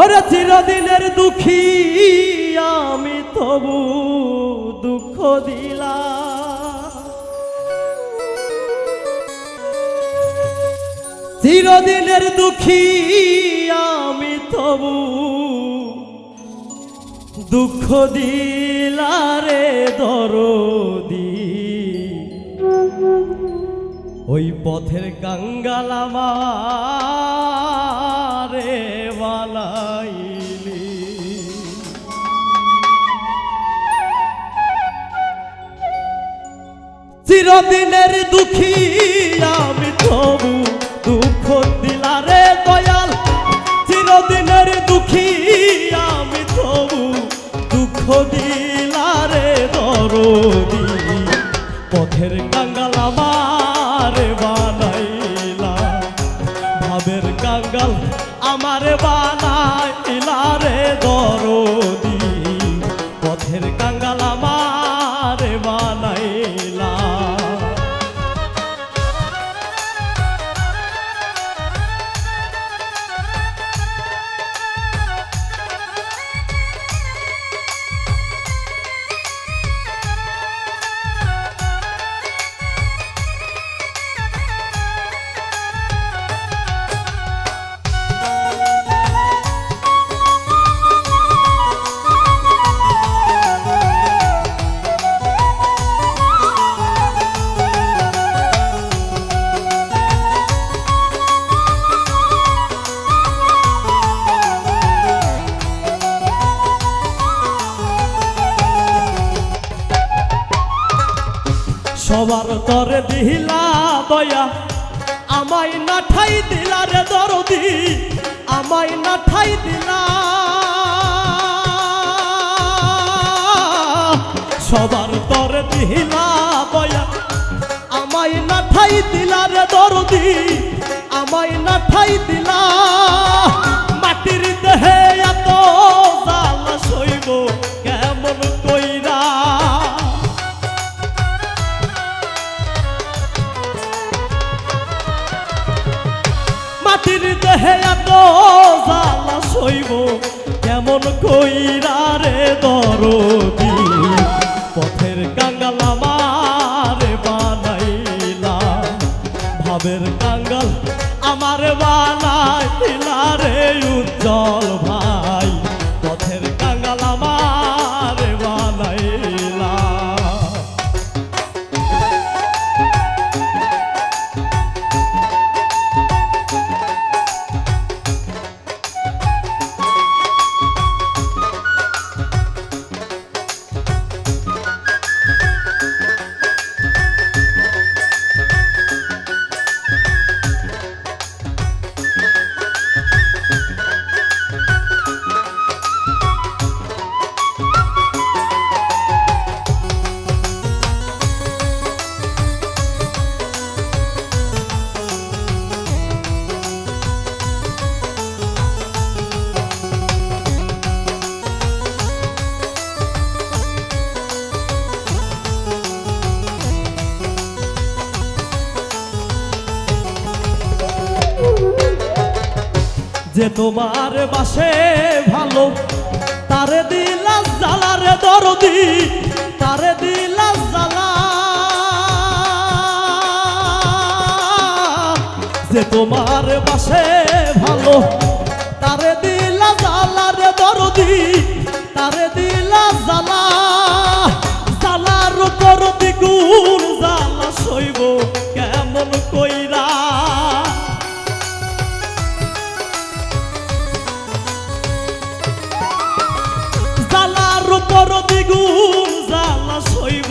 ওরে চিরদিনের দুঃখী, আমি তবু দুঃখ দিলাম। চিরদিনের দুঃখী, আমি তবু দুঃখ দিলারে দরদি। ওই পথের কাঙ্গাল চিরদিনের দুঃখী আমি তবু দুঃখ দিলারে দয়াল চিরদিনের দুঃখী আমি তবু দুঃখ দিলারে দরদি পথের কাঙ্গাল আমারে বানাইলা সবার তরে দিলা দয়া। আমায় না ঠাই দিলা রে দরদি, আমায় না ঠাই দিলা। সবার তরে দিলা দয়া। আমায় না ঠাই দিলা রে দরদি, আমায় না ঠাই দিলা। মাটির দেহে এত জ্বালা সইব, কেমন কইরা রে দরদি? পথের কাঙ্গাল আমার বানাইলা ভাবের কাঙ্গাল আমার বানাইলা রে উজ্জ্বল ভাই। পথের কাঙ্গাল আমার বানাইলা যে তোমার বাসে ভালো, তারে দিলা জ্বালারে দরদি, তারে দিলা জ্বালা। যে তোমার বাসে ভালো, তারে দিলা জ্বালারে দরদি দ্বিগুণ জ্বালা সইব।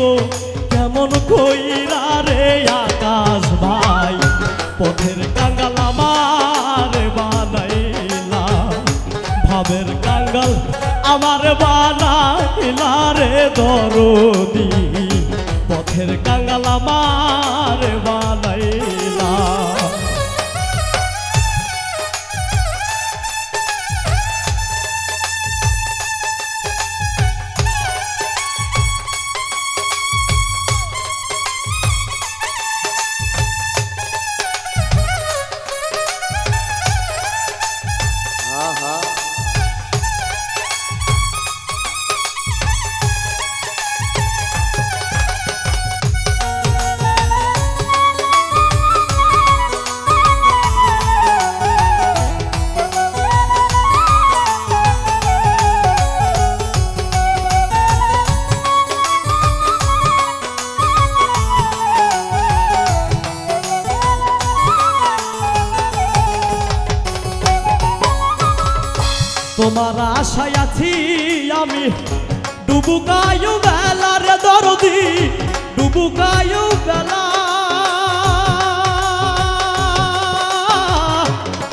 কেমন কইরা রে আকাশ ভাই? পথের কাঙ্গাল আমার বানাইলা ভাবের কাঙ্গাল আমার আশায় আছি আমি। ডুবুকায়ু বেলা রে দরদি, ডুবুকায়ু বেলা।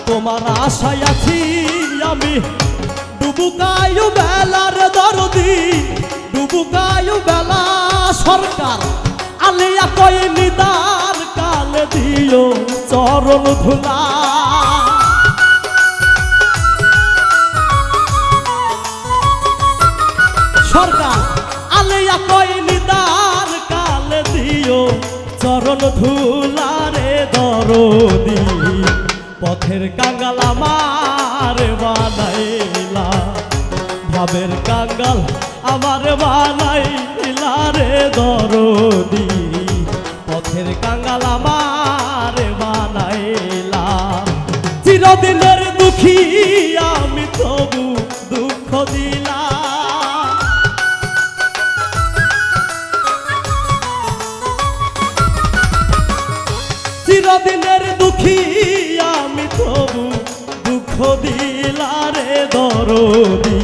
তোমার আশায় আছি আমি। ডুবুকায়ু বেলা রে দরদি, ডুবুকায়ু বেলা। সরকার আলিয়া কই নিদার কালে দিও চরণ ধুলা। সরকার, আলিয়া কই নিদান কালে দিও, চরণ ধুলারে দরদি, পথের কাঙ্গাল আমার বানাইলা, ভাবের কাঙ্গাল আমার বানাইলা রে দরদি, পথের কাঙ্গাল আমার বানাইলা। চিরদিনের দুঃখী দিলারে দরদি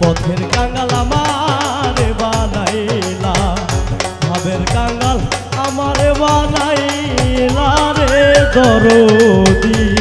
পথের কাঙ্গাল আমারে বানাইলা ভাবের কাঙ্গাল আমারে বানাইলা রে দরদি।